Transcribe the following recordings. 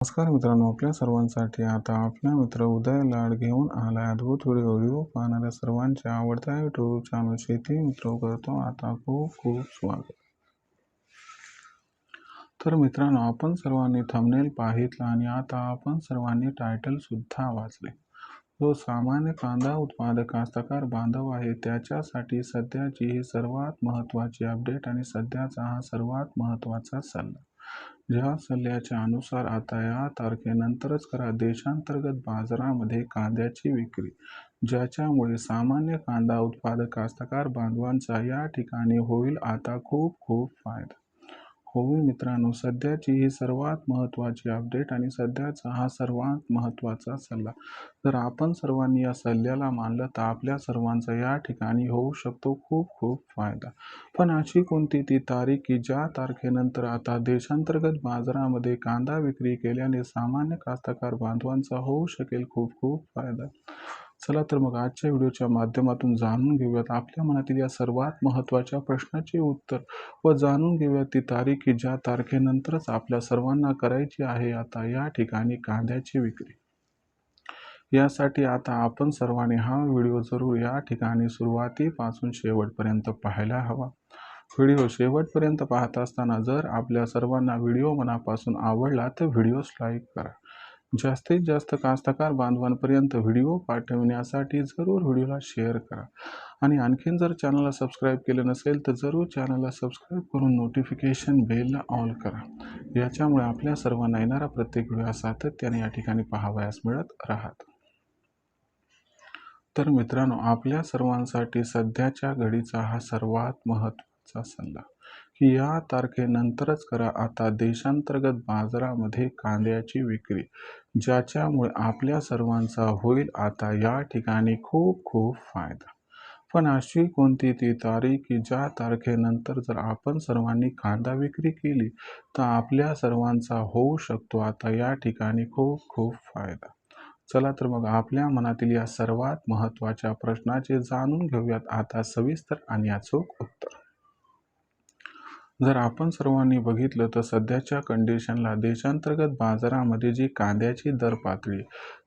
नमस्कार मित्रांनो आपल्या सर्वांसाठी आता आपला मित्र उदय लाड घेऊन आला अद्भुत व्हिडिओ. व्हिडिओ पाहणाऱ्या सर्वांच्या आवडत्या युट्यूब चॅनल शेती मित्र करतो. आता खूप खूप स्वागत. तर मित्रांनो आपण सर्वांनी थंबनेल पाहितला आणि आता आपण सर्वांनी टायटल सुद्धा वाचले. जो सामान्य कांदा उत्पादक कास्तकार बांधव आहे त्याच्यासाठी सध्याची ही सर्वात महत्त्वाची अपडेट आणि सध्याचा हा सर्वात महत्त्वाचा सल्ला. ज्या सल्ल्याच्या अनुसार आता या तारखेनंतरच करा. देशांतर्गत बाजारामध्ये कांद्याची विक्री ज्याच्यामुळे सामान्य कांदा उत्पादक कास्तकार बांधवांचा या ठिकाणी होईल आता खूप खूप फायदा. होय मित्रांनो सध्याची ही सर्वात महत्त्वाची अपडेट आणि सध्याचा हा सर्वात महत्त्वाचा सल्ला. जर आपण सर्वांनी या सल्ल्याला मानलं तर आपल्या सर्वांचा या ठिकाणी होऊ शकतो खूप खूप फायदा. पण अशी कोणती ती तारीख की ज्या तारखेनंतर आता देशांतर्गत बाजारामध्ये कांदा विक्री केल्याने सामान्य कास्तकार बांधवांचा होऊ शकेल खूप खूप फायदा. चला तर मग आजच्या व्हिडिओच्या माध्यमातून जाणून घेऊयात आपल्या मनातील या सर्वात महत्त्वाच्या प्रश्नाचे उत्तर व जाणून घेऊयात ती तारीख की ज्या तारखेनंतरच आपल्या सर्वांना करायची आहे आता या ठिकाणी कांद्याची विक्री. यासाठी आता आपण सर्वांनी हा व्हिडिओ जरूर या ठिकाणी सुरुवातीपासून शेवटपर्यंत पाहायला हवा. व्हिडिओ शेवटपर्यंत पाहत असताना जर आपल्या सर्वांना व्हिडिओ मनापासून आवडला तर व्हिडिओस लाईक करा. जास्तीत जास्त कास्तकार बांधवांपर्यंत व्हिडिओ पाठवण्यासाठी जरूर व्हिडिओला शेअर करा. आणि आणखीन जर चॅनलला सबस्क्राईब केलं नसेल तर जरूर चॅनलला सबस्क्राईब करून नोटिफिकेशन बेलला ऑल करा. याच्यामुळे आपल्या सर्वांना येणारा प्रत्येक व्हिडिओ सातत्याने या ठिकाणी पाहावयास मिळत राहत. तर मित्रांनो आपल्या सर्वांसाठी सध्याच्या घडीचा हा सर्वात महत्त्वाचा सल्ला. की या तारखेनंतरच करा. आता देशांतर्गत बाजारामध्ये कांद्याची विक्री ज्याच्यामुळे आपल्या सर्वांचा होईल आता या ठिकाणी खूप खूप फायदा. पण अशी कोणती ती तारीख की ज्या तारखेनंतर जर आपण सर्वांनी कांदा विक्री केली तर आपल्या सर्वांचा होऊ शकतो आता या ठिकाणी खूप खूप फायदा. चला तर मग आपल्या मनातील या सर्वात महत्त्वाच्या प्रश्नाचे जाणून घेऊयात. आता सविस्तर आणि अचूक उत्तर. जर आपण सर्वांनी बघितलं तर सध्याच्या कंडिशनला देशांतर्गत बाजारामध्ये जी कांद्याची दर पातळी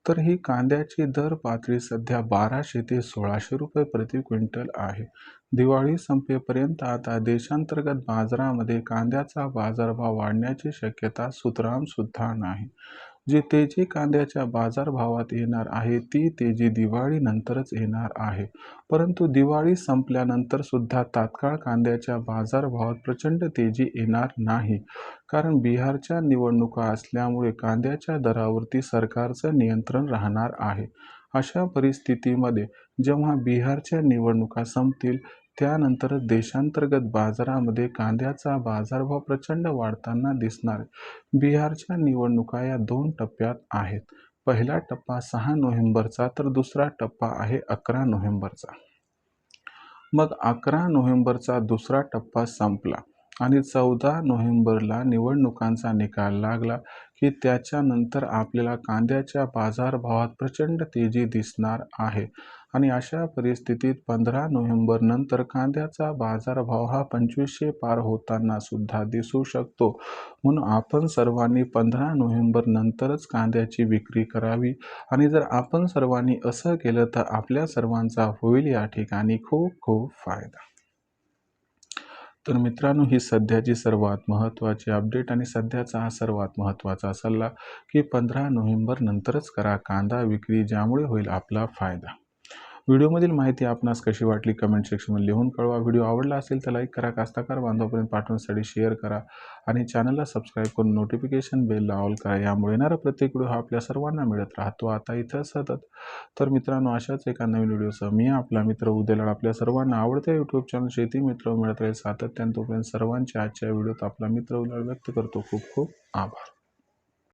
तर ही कांद्याची दर पातळी सध्या बाराशे ते सोळाशे रुपये प्रति क्विंटल आहे. दिवाळी संपेपर्यंत आता देशांतर्गत बाजारामध्ये कांद्याचा बाजारभाव वाढण्याची शक्यता सुतरामसुद्धा नाही. जी तेजी कांद्याच्या बाजारभावात येणार आहे ती तेजी दिवाळीनंतरच येणार आहे. परंतु दिवाळी संपल्यानंतर सुद्धा तात्काळ कांद्याच्या बाजारभावात प्रचंड तेजी येणार नाही. कारण बिहारच्या निवडणुका असल्यामुळे कांद्याच्या दरावरती सरकारचं नियंत्रण राहणार आहे. अशा परिस्थितीमध्ये जेव्हा बिहारच्या निवडणुका संपतील त्यानंतर देशांतर्गत बाजारामध्ये कांद्याचा बाजारभाव प्रचंड वाढताना दिसणार. बिहारच्या निवडणुका या दोन टप्प्यात आहेत. पहिला टप्पा सहा नोव्हेंबरचा तर दुसरा टप्पा आहे अकरा नोव्हेंबरचा. मग अकरा नोव्हेंबरचा दुसरा टप्पा संपला. आणि चौदा नोव्हेंबरला निवडणुकांचा निकाल लागला की त्याच्यानंतर आपल्याला कांद्याच्या बाजारभावात प्रचंड तेजी दिसणार आहे. आणि अशा परिस्थितीत पंधरा नोव्हेंबर नंतर कांद्याचा बाजारभाव हा पंचवीसशे पार होताना सुद्धा दिसू शकतो. म्हणून आपण सर्वांनी पंधरा नोव्हेंबर नंतरच कांद्याची विक्री करावी. आणि जर आपण सर्वांनी असं केलं तर आपल्या सर्वांचा होईल या ठिकाणी खूप खूप फायदा. तर मित्रांनो ही सध्याची सर्वात महत्त्वाची अपडेट आणि सध्याचा हा सर्वात महत्त्वाचा सल्ला की पंधरा नोव्हेंबर नंतरच करा कांदा विक्री ज्यामुळे होईल आपला फायदा. व्हिडिओमधील माहिती आपणास कशी वाटली कमेंट सेक्शनमध्ये लिहून कळवा. व्हिडिओ आवडला असेल तर लाईक करा कास्ताकार बांधवापर्यंत पाठवण्यासाठी शेअर करा आणि चॅनलला सबस्क्राईब करून नोटिफिकेशन बेलला ऑल करा. यामुळे येणारा प्रत्येक व्हिडिओ हा आपल्या सर्वांना मिळत राहतो. आता इथं सतत. तर मित्रांनो अशाच एका नवीन व्हिडिओसह मी आपला मित्र उद्याला आपल्या सर्वांना आवडत्या यूट्यूब चॅनल शेती मित्र मिळत राहील सातत्याने तोपर्यंत सर्वांच्या आजच्या व्हिडिओत आपला मित्र उद्याला व्यक्त करतो. खूप खूप आभार.